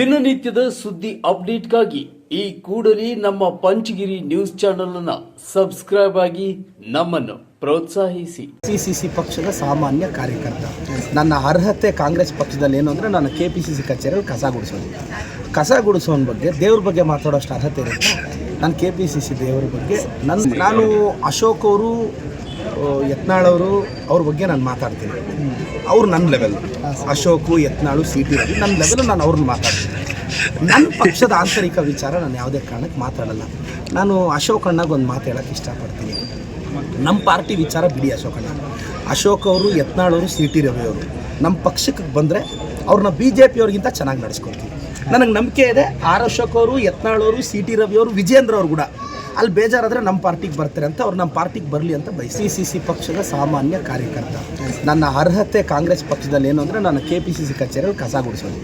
ದಿನನಿತ್ಯದ ಸುದ್ದಿ ಅಪ್ಡೇಟ್ಗಾಗಿ ಈ ಕೂಡಲೇ ನಮ್ಮ ಪಂಚಗಿರಿ ನ್ಯೂಸ್ ಚಾನೆಲ್ ಅನ್ನ ಸಬ್ಸ್ಕ್ರೈಬ್ ಆಗಿ ನಮ್ಮನ್ನು ಪ್ರೋತ್ಸಾಹಿಸಿ. ಸಿಸಿಸಿ ಪಕ್ಷದ ಸಾಮಾನ್ಯ ಕಾರ್ಯಕರ್ತ. ನನ್ನ ಅರ್ಹತೆ ಕಾಂಗ್ರೆಸ್ ಪಕ್ಷದಲ್ಲಿ ಏನು ಅಂದರೆ ನಾನು ಕೆ ಪಿ ಸಿ ಸಿ ಕಚೇರಿಯಲ್ಲಿ ಕಸ ಗುಡಿಸೋದು. ಕಸ ಗುಡಿಸೋನ ಬಗ್ಗೆ ದೇವ್ರ ಬಗ್ಗೆ ಮಾತಾಡೋಷ್ಟು ಅರ್ಹತೆ ಇರುತ್ತೆ ನಾನು ಕೆ ಪಿ ಸಿ ಸಿ ದೇವ್ರ ಬಗ್ಗೆ ನನ್ನ ನಾನು ಅಶೋಕ್ ಅವರು, ಯತ್ನಾಳ್ ಅವರು ಅವ್ರ ಬಗ್ಗೆ ನಾನು ಮಾತಾಡ್ತೀನಿ. ಅವ್ರು ನನ್ನ level Ashok, Yatnal C T Ravi ನನ್ನ ಲೆವೆಲ್ ನಾನು ಅವ್ರನ್ನ ಮಾತಾಡ್ತೀನಿ. ನನ್ನ ಪಕ್ಷದ ಆಂತರಿಕ ವಿಚಾರ ನಾನು ಯಾವುದೇ ಕಾರಣಕ್ಕೆ ಮಾತಾಡಲ್ಲ. ನಾನು ಅಶೋಕ್ ಅಣ್ಣಗೆ ಒಂದು ಮಾತು ಹೇಳೋಕ್ಕೆ ಇಷ್ಟಪಡ್ತೀನಿ. ನಮ್ಮ ಪಾರ್ಟಿ ವಿಚಾರ ಬಿಡಿ ಅಶೋಕಣ್ಣ ಅಶೋಕ್ ಅವರು ಯತ್ನಾಳವರು ಸಿ ಟಿ ರವಿ ಅವರು ನಮ್ಮ ಪಕ್ಷಕ್ಕೆ ಬಂದರೆ ಅವ್ರನ್ನ ಬಿ ಜೆ ಪಿಯವ್ರಿಗಿಂತ ಚೆನ್ನಾಗಿ ನಡೆಸ್ಕೊಡ್ತೀವಿ ನನಗೆ ನಂಬಿಕೆ ಇದೆ. ಆರ್ ಅಶೋಕ್ ಅವರು ಯತ್ನಾಳವರು ಸಿ ಟಿ ರವಿ ಅವರು, ವಿಜೇಂದ್ರ ಅವರು ಕೂಡ. ಅಲ್ಲಿ ಬೇಜಾರಾದರೆ ನಮ್ಮ ಪಾರ್ಟಿಗೆ ಬರ್ತಾರೆ ಅಂತ ಅವ್ರು ನಮ್ಮ ಪಾರ್ಟಿಗೆ ಬರಲಿ ಅಂತ ಬಯಸಿ ಸಿ ಸಿ ಪಕ್ಷದ ಸಾಮಾನ್ಯ ಕಾರ್ಯಕರ್ತ. ನನ್ನ ಅರ್ಹತೆ ಕಾಂಗ್ರೆಸ್ ಪಕ್ಷದಲ್ಲಿ ಏನು ಅಂದರೆ ನಾನು ಕೆ ಪಿ ಸಿ ಸಿ ಕಚೇರಿಯಲ್ಲಿ ಕಸ ಗುಡಿಸೋದು.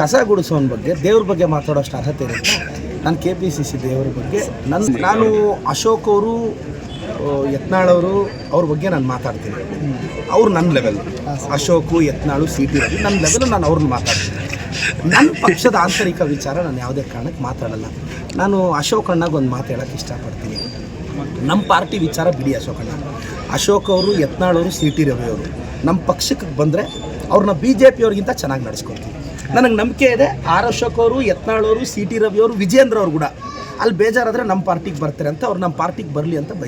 ಕಸ ಗುಡಿಸೋನ ಬಗ್ಗೆ ದೇವ್ರ ಬಗ್ಗೆ ಮಾತಾಡೋಷ್ಟು ಅರ್ಹತೆ ಇರುತ್ತೆ. ನಾನು ಕೆ ಪಿ ಸಿ ಸಿ ದೇವ್ರ ಬಗ್ಗೆ ನನ್ನ ನಾನು ಅಶೋಕ್ ಅವರು ಯತ್ನಾಳವರು ಅವ್ರ ಬಗ್ಗೆ ನಾನು ಮಾತಾಡ್ತೀನಿ. ಅವ್ರು ನನ್ನ level Ashok, Yatnal C T ನನ್ನ ಲೆವೆಲ್ ನಾನು ಅವ್ರನ್ನ ಮಾತಾಡ್ತೀನಿ. ನನ್ನ ಪಕ್ಷದ ಆಂತರಿಕ ವಿಚಾರ ನಾನು ಯಾವುದೇ ಕಾರಣಕ್ಕೆ ಮಾತಾಡಲ್ಲ. ನಾನು ಅಶೋಕ್ ಅಣ್ಣಗೆ ಒಂದು ಮಾತು ಹೇಳಕ್ಕೆ ಇಷ್ಟಪಡ್ತೀನಿ. ನಮ್ಮ ಪಾರ್ಟಿ ವಿಚಾರ ಬಿಡಿ ಅಶೋಕ್ ಅಣ್ಣ. ಅಶೋಕ್ ಅವರು ಯತ್ನಾಳವರು ಸಿ ಟಿ ರವಿ ಅವರು, ನಮ್ಮ ಪಕ್ಷಕ್ಕೆ ಬಂದರೆ ಅವ್ರನ್ನ ಬಿ ಜೆ ಪಿಯವ್ರಿಗಿಂತ ಚೆನ್ನಾಗಿ ನಡೆಸ್ಕೊಡ್ತೀವಿ ನನಗೆ ನಂಬಿಕೆ ಇದೆ, ಆರ್ ಅಶೋಕ್ ಅವರು ಯತ್ನಾಳವರು ಸಿ ಟಿ ರವಿ ಅವರು, ವಿಜೇಂದ್ರ ಅವರು ಕೂಡ. ಅಲ್ಲಿ ಬೇಜಾರಾದರೆ ನಮ್ಮ ಪಾರ್ಟಿಗೆ ಬರ್ತಾರೆ ಅಂತ ಅವ್ರು ನಮ್ಮ ಪಾರ್ಟಿಗೆ ಬರಲಿ ಅಂತ ಬಯಸ್ತೀನಿ